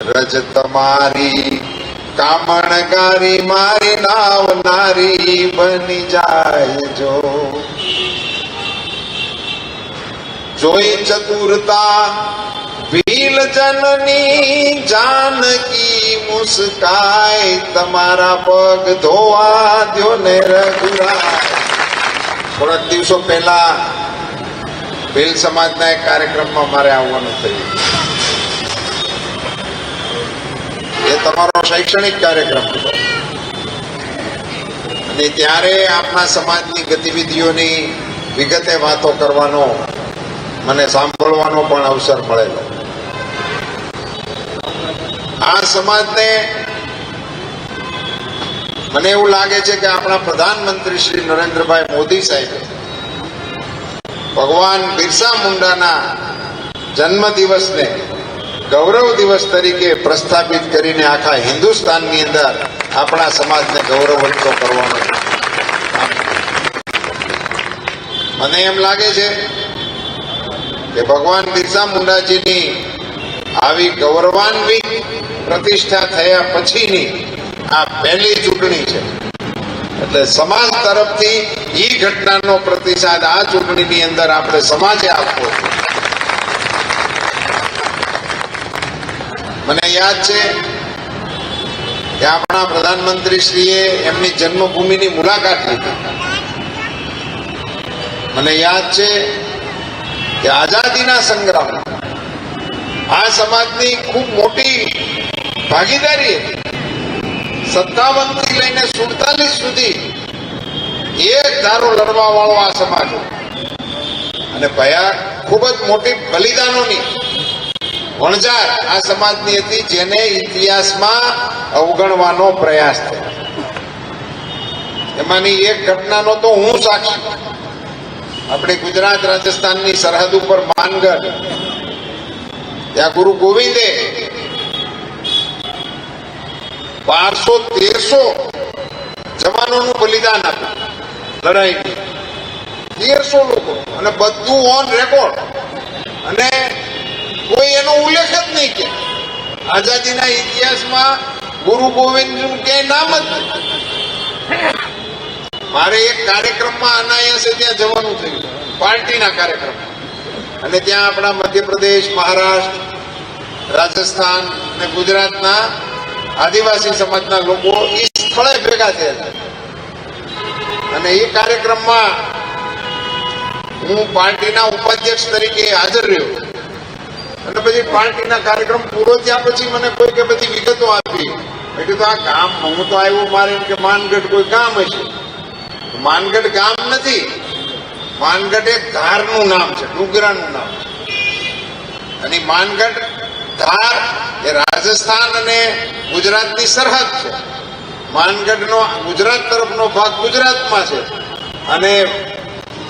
રજ તમારી કામણગારી મારી નાવનારી બની જાય જો જોઈ ચતુરતા ભીલ જનની જાનકી મુસ્કાય તમારા પગ ધોવા દ્યો ને રઘુરા થોડાક દિવસો પહેલા ભીલ સમાજના એક કાર્યક્રમમાં મારે આવવાનું થયું. એ તમારો શૈક્ષણિક કાર્યક્રમ હતો. અને ત્યારે આપના સમાજની ગતિવિધિઓની વિગતે વાતો કરવાનો, મને સાંભળવાનો પણ અવસર મળેલો. આ સમાજને મને એવું લાગે છે કે આપણા પ્રધાનમંત્રી શ્રી નરેન્દ્રભાઈ મોદી સાહેબે ભગવાન બિરસા મુંડાના જન્મ દિવસને ગૌરવ દિવસ તરીકે પ્રસ્થાપિત કરીને આખા હિન્દુસ્તાનની અંદર આપણા સમાજને ગૌરવવંતો કરવાનો મને એમ લાગે છે કે ભગવાન બિરસા મુંડાજીની આવી ગૌરવાન્વિત પ્રતિષ્ઠા થયા પછીની આ પહેલી ચૂંટણી છે. એટલે સમાજ તરફથી એ ઘટનાનો પ્રતિસાદ આ ચૂંટણીની અંદર આપણે સમાજે આપવો મને યાદ છે કે આપણા પ્રધાનમંત્રી શ્રીએ એમની જન્મભૂમિની મુલાકાત લીધી. મને યાદ છે કે આઝાદીના સંગ્રામ આ સમાજની ખૂબ મોટી ભાગીદારી હતી. સત્તાવનથી લઈને સુડતાલીસ સુધી એક ધારો લડવા વાળો આ સમાજ અને ભયા ખૂબ જ મોટી બલિદાનોની વણઝાર આ સમાજની હતી જેને ઇતિહાસમાં અવગણવાનો પ્રયાસ થયો. એમાંની એક ઘટનાનો તો હું સાક્ષી. આપણે ગુજરાત, રાજસ્થાનની સરહદ ઉપર માનગઢ, ત્યાં ગુરુ ગોવિંદે બારસો તેરસો જવાનોનું બલિદાન આપ્યું. લડાઈ તેરસો લોકો. અને બધું ઓન રેકોર્ડ અને કોઈ એનો ઉલ્લેખ જ નહીં કે. આઝાદીના ઇતિહાસમાં ગુરુ ગોવિંદનું ક્યાંય નામ જ મારે એક કાર્યક્રમમાં અનાયાસે ત્યાં જવાનું થયું. પાર્ટીના કાર્યક્રમમાં. અને ત્યાં આપણા મધ્યપ્રદેશ, મહારાષ્ટ્ર, રાજસ્થાન અને ગુજરાતના આદિવાસી સમાજના લોકો એ સ્થળે ભેગા થયા અને એ કાર્યક્રમમાં હું પાર્ટીના ઉપાધ્યક્ષ તરીકે હાજર રહ્યો. અને પછી પાર્ટીના કાર્યક્રમ પૂરો થયા પછી મને કોઈ કે બધી વિગતો આપી. એટલે તો આ કામ, હું તો આવ્યો મારે કે માનગઢ કોઈ ગામ હશે. માનગઢ ગામ નથી. માનગઢ એક ધારનું નામ છે, ડુગરાનું નામ છે. અને માનગઢ ધાર એ રાજસ્થાન અને ગુજરાતની સરહદ છે. માનગઢનો ગુજરાત તરફનો ભાગ ગુજરાતમાં છે અને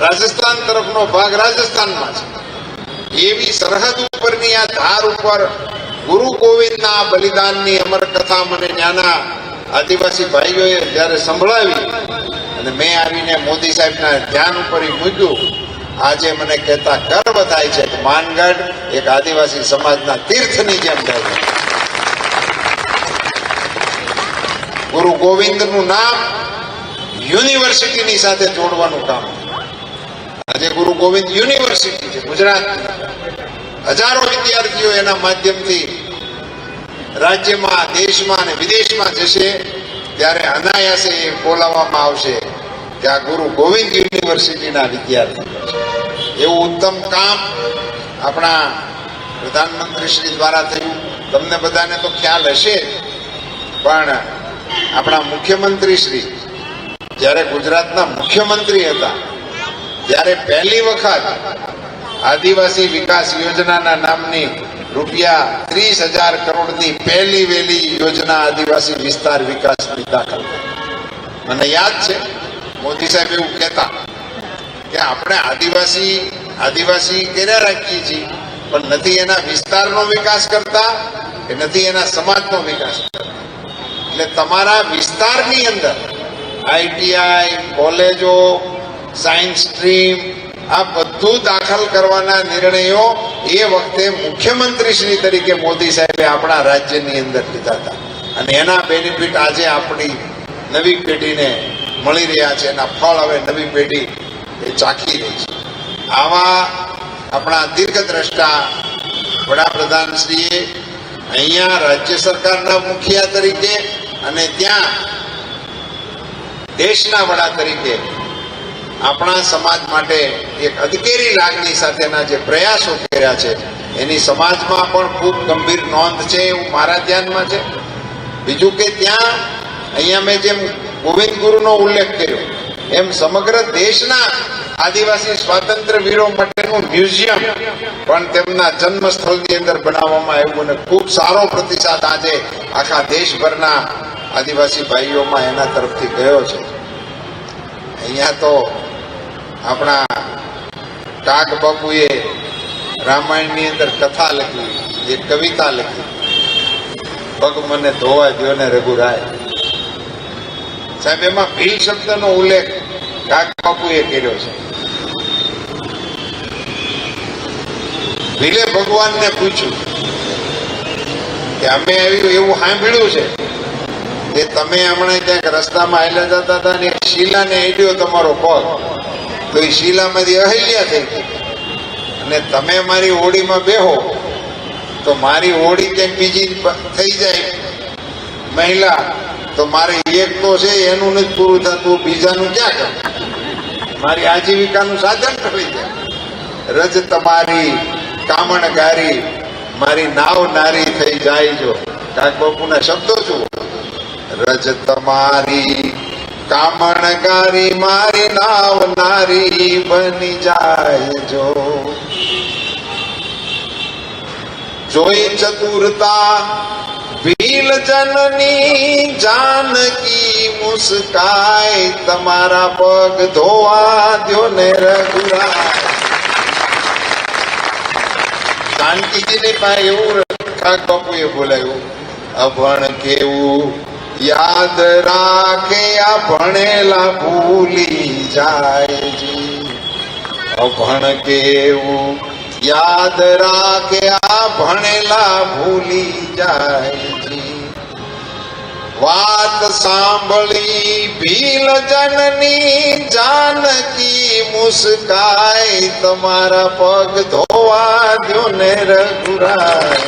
રાજસ્થાન તરફનો ભાગ રાજસ્થાનમાં છે. એવી સરહદ ઉપરની આ ધાર ઉપર ગુરુ ગોવિંદના બલિદાનની અમર કથા મને નાના આદિવાસી ભાઈઓએ જ્યારે સંભળાવી અને મેં આવીને મોદી સાહેબના ધ્યાન ઉપર મૂક્યું, આજે મને કહેતા ગર્વ થાય છે કે માનગઢ એક આદિવાસી સમાજના તીર્થની જેમ થાય ગુરુ ગોવિંદનું નામ યુનિવર્સિટીની સાથે જોડવાનું કામ. આજે ગુરુ ગોવિંદ યુનિવર્સિટી છે ગુજરાત હજારો વિદ્યાર્થીઓ એના માધ્યમથી રાજ્યમાં, દેશમાં અને વિદેશમાં જશે. ત્યારે અનાયાસે એ બોલાવવામાં આવશે કે આ ગુરુ ગોવિંદ યુનિવર્સિટીના વિદ્યાર્થીઓ છે. એવું ઉત્તમ કામ આપણા પ્રધાનમંત્રી શ્રી દ્વારા થયું. તમને બધાને તો ખ્યાલ હશે પણ આપણા મુખ્યમંત્રી શ્રી જ્યારે ગુજરાતના મુખ્યમંત્રી હતા, ત્યારે પહેલી વખત આદિવાસી વિકાસ યોજનાના નામની રૂપિયા ત્રીસ હજાર કરોડની પહેલી વહેલી યોજના આદિવાસી વિસ્તાર વિકાસની દાખલ. મને યાદ છે, મોદી સાહેબ એવું કહેતા કે આપણે આદિવાસી આદિવાસી કર્યા રાખીએ છીએ પણ નથી એના વિસ્તારનો વિકાસ કરતા કે નથી એના સમાજનો વિકાસ કરતા એટલે તમારા વિસ્તારની અંદર આઈટીઆઈ, કોલેજો, સાયન્સ સ્ટ્રીમ, આ બધું દાખલ કરવાના નિર્ણયો એ વખતે મુખ્યમંત્રી શ્રી તરીકે મોદી સાહેબે આપણા રાજ્યની અંદર લીધા હતા. અને એના બેનિફિટ આજે આપણી નવી પેઢીને મળી રહ્યા છે એના ફળ હવે નવી પેઢી એ ચાખી રહી છે. આવા આપણા દીર્ઘદ્રષ્ટા વડાપ્રધાનશ્રીએ અહીંયા રાજ્ય સરકારના મુખિયા તરીકે અને ત્યાં દેશના વડા તરીકે આપણા સમાજ માટે એક અધકેરી લાગણી સાથેના જે પ્રયાસો કર્યા છે, એની સમાજમાં પણ ખૂબ ગંભીર નોંધ છે, એવું મારા ધ્યાનમાં છે. બીજું કે ત્યાં અહીંયા મેં જેમ ગોવિંદ ગુરુનો ઉલ્લેખ કર્યો, એમ સમગ્ર દેશના આદિવાસી સ્વાતંત્ર્ય વીરો માટેનું મ્યુઝિયમ પણ તેમના જન્મ સ્થળની અંદર બનાવવામાં આવ્યું અને ખૂબ સારો પ્રતિસાદ આજે આખા દેશભરના આદિવાસી ભાઈઓમાં એના તરફથી ગયો છે. અહીંયા તો આપણા કાક બાપુએ રામાયણની અંદર કથા લખી, જે કવિતા લખી. પગ મને ધોવા દ્યો ને રઘુરાય. સાહેબ, એમાં ભીલ શબ્દનો ઉલ્લેખ કાક બાપુએ કર્યો છે. ભીલે ભગવાનને પૂછ્યું કે અમે આવ્યું એવું સાંભળ્યું છે? કે તમે હમણાં ક્યાંક રસ્તામાં આવેલા જતા હતા ને શીલાને હેડ્યો તમારો પગ? એ શીલામાંથી અહલ્યા થઈ ગઈ અને તમે મારી હોડીમાં બેહો, તો મારી હોડી ક્યાંક બીજી થઈ જાય. મહિલા, તો મારે એક તો છે, એનું નથી પૂરું થતું, બીજાનું ક્યાં કરું? મારી આજીવિકાનું સાધન થઈ જાય રજ તમારી કામણગારી મારી નાવ નારી થઈ જાય જો. કાક બાપુના શબ્દો જુઓ. રજ તમારી કામણગારી મારી નાવ નારી બની જાય જો જોઈ ચતુરતા ભીલ જનની જાનકી મુસ્કાય તમારા પગ ધોવા દ્યો ને રઘુરા જાનકીજીની પાસે એવું કાક બાપુએ બોલાયું અભણ કેવું યાદ રાખે આ ભણેલા ભૂલી જાય જી અભણ કેવું યાદ રાખે આ ભણેલા ભૂલી જાય જી વાત સાંભળી ભીલ જનની જાનકી મુસ્કાય તમારા પગ ધોવા દ્યો ને રઘુરાય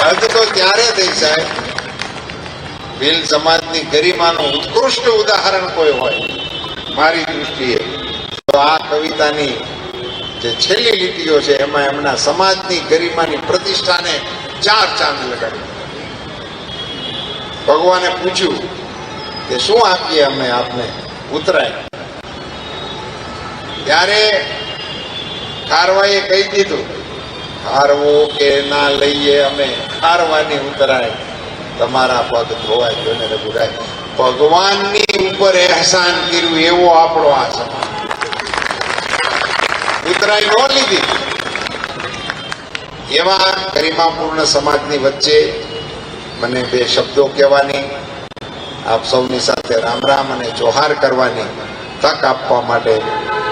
હદ તો ત્યારે થઈ સાહેબ ભીલ સમાજની ગરિમાનું ઉત્કૃષ્ટ ઉદાહરણ કોઈ હોય, મારી દૃષ્ટિએ તો આ કવિતાની જે છેલ્લી લીટીઓ છે, એમાં એમના સમાજની ગરિમાની પ્રતિષ્ઠાને ચાર ચાંદ લગાડી. ભગવાને પૂછ્યું કે શું આપીએ અમે આપને? ઉતરાય. ત્યારે ખારવાએ કહી દીધું, ખારવો કે ના લઈએ અમે? ખારવાની ઉતરાય. તમારા પગ ધોવાય ગયો ને રઘુરાય ભગવાનની ઉપર એહસાન કર્યું, એવો આપણો આ સમાજ ઉતરાય નો લીધી. એવા ગરિમાપૂર્ણ સમાજની વચ્ચે મને બે શબ્દો કહેવાની, આપ સૌની સાથે રામ રામ અને જોહાર કરવાની તક આપવા માટે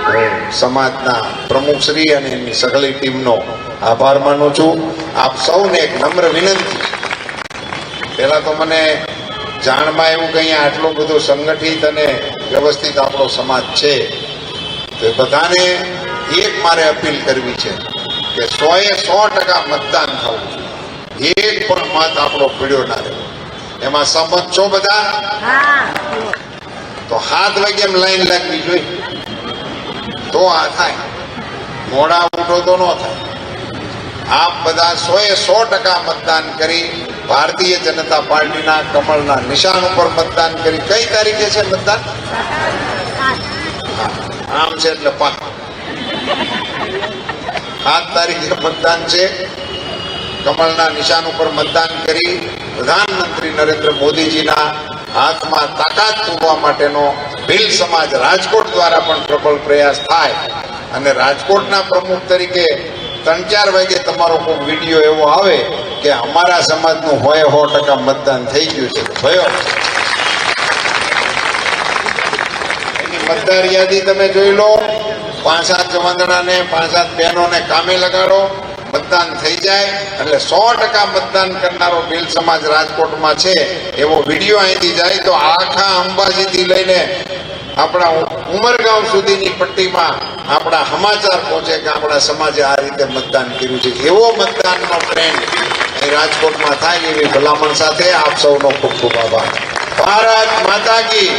હું સમાજના પ્રમુખશ્રી અને એમની સઘળી ટીમનો આભાર માનું છું. આપ સૌને એક નમ્ર વિનંતી. પહેલા તો મને જાણમાં એવું કંઈ આટલો બધો સંગઠિત અને વ્યવસ્થિત આપણો સમાજ છે. તો એ બધાને એક મારે અપીલ કરવી છે કે સોએ સો ટકા મતદાન થવું જોઈએ. એક પણ મત આપણો પીડ્યો ના રહ્યો એમાં સંમત છો બધા? તો હાથ વાગે એમ લાઈન લાગવી જોઈએ. તો આ થાય. મોડા ઉઠો તો ન થાય. આપ બધા સોએ સો ટકા મતદાન કરી ભારતીય જનતા પાર્ટીના કમળના નિશાન ઉપર મતદાન કરી. કઈ તારીખે છે મતદાન? આમ છે એટલે પાંચ. સાત તારીખે મતદાન છે. કમળના નિશાન ઉપર મતદાન કરી પ્રધાનમંત્રી નરેન્દ્ર મોદીજીના હાથમાં તાકાત પૂરવા માટેનો ભીલ સમાજ રાજકોટ દ્વારા પણ પ્રબળ પ્રયાસ થાય. અને રાજકોટના પ્રમુખ તરીકે ત્રણ ચાર વાગે તમારો કોઈ વીડિયો એવો આવે કે અમારા સમાજનું હોય સો ટકા મતદાન થઈ ગયું છે. ભયો એની મતદાર યાદી તમે જોઈ લો. પાંચ સાત જવાંદડાને પાંચ સાત બહેનોને કામે લગાડો. મતદાન થઈ જાય એટલે સો ટકા મતદાન કરનારો ભીલ સમાજ રાજકોટમાં છે. એવો વીડિયો અહીંથી જાય તો આખા અંબાજીથી લઈને આપણા ઉમરગાંવ સુધીની પટ્ટીમાં આપણા સમાચાર પહોંચે કે આપણા સમાજે આ રીતે મતદાન કર્યું છે. એવો મતદાનનો ટ્રેન્ડ રાજકોટમાં થાય એવી ભલામણ સાથે આપ સૌનો ખૂબ ખૂબ આભાર. ભારત માતા કી